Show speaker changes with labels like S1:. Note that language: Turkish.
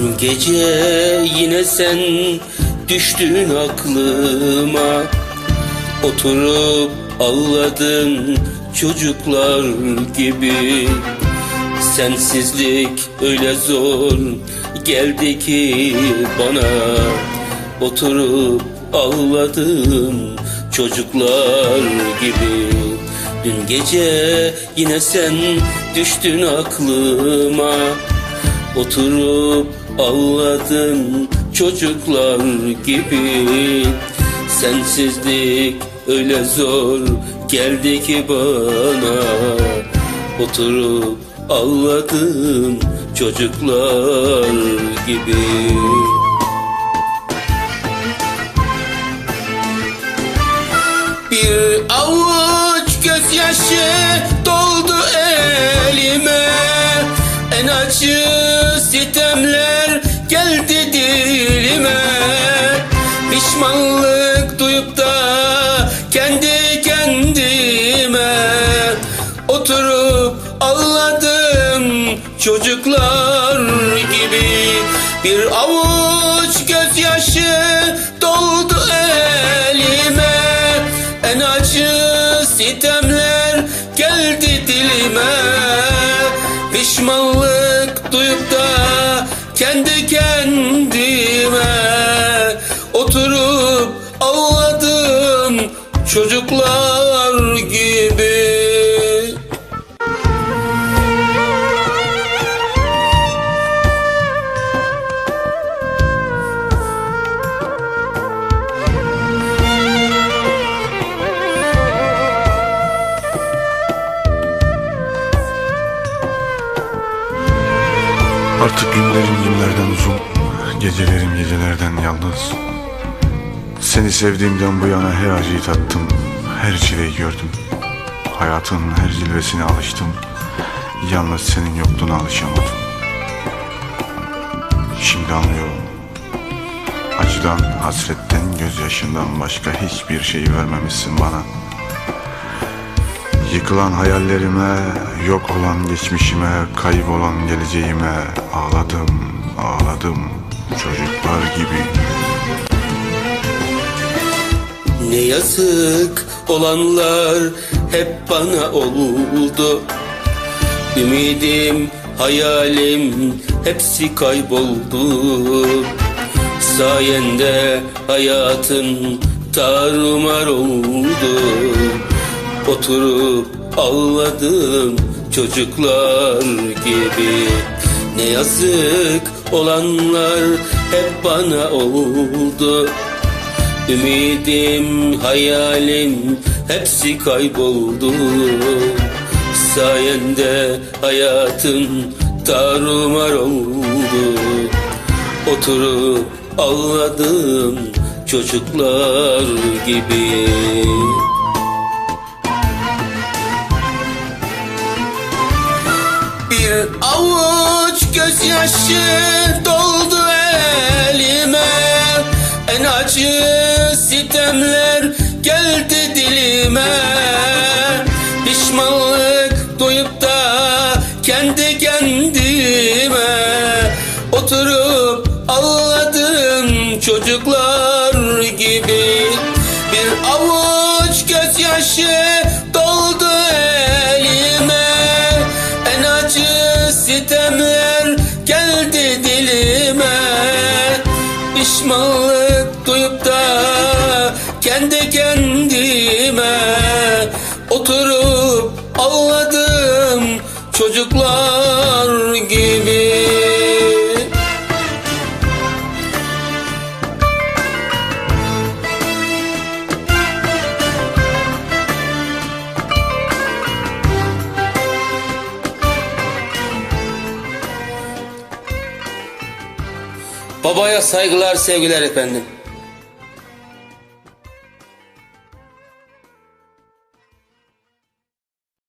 S1: Dün gece yine sen düştün aklıma. Oturup ağladım çocuklar gibi. Sensizlik öyle zor geldi ki bana. Oturup ağladım çocuklar gibi. Dün gece yine sen düştün aklıma. Oturup ağladım çocuklar gibi. Sensizlik öyle zor geldi ki bana. Oturup ağladım çocuklar gibi. Bir avuç gözyaşı doldu elime. En acı Bir avuç gözyaşı doldu elime. En acı sitemler geldi dilime. Pişmanlık duyup da kendi kendime Oturup ağladım. Çocuklar gibi
S2: Artık günlerim günlerden uzun, gecelerim gecelerden yalnız. Seni sevdiğimden bu yana her acıyı tattım, her çileyi gördüm. Hayatın her cilvesine alıştım, yalnız senin yokluğuna alışamadım. Şimdi anlıyorum. Acıdan, hasretten, gözyaşından başka hiçbir şey vermemişsin bana. Yıkılan hayallerime, yok olan geçmişime, kaybolan geleceğime ağladım, ağladım çocuklar gibi.
S1: Ne yazık olanlar hep bana oldu. Ümidim, hayalim hepsi kayboldu. Sayende hayatın tarumar oldu. Oturup ağladım çocuklar gibi Ne yazık olanlar hep bana oldu. Ümidim, hayalim hepsi kayboldu. Sayende hayatım tarumar oldu. Oturup ağladım çocuklar gibi gözyaşı doldu elime. En acı sitemler geldi dilime. Pişmanlık duyup da kendi kendime Oturup ağladım çocuklar gibi. Bir avuç gözyaşı Pişmanlık duyup da kendi kendime Oturup ağladım. Çocuklar Babaya saygılar, sevgiler efendim.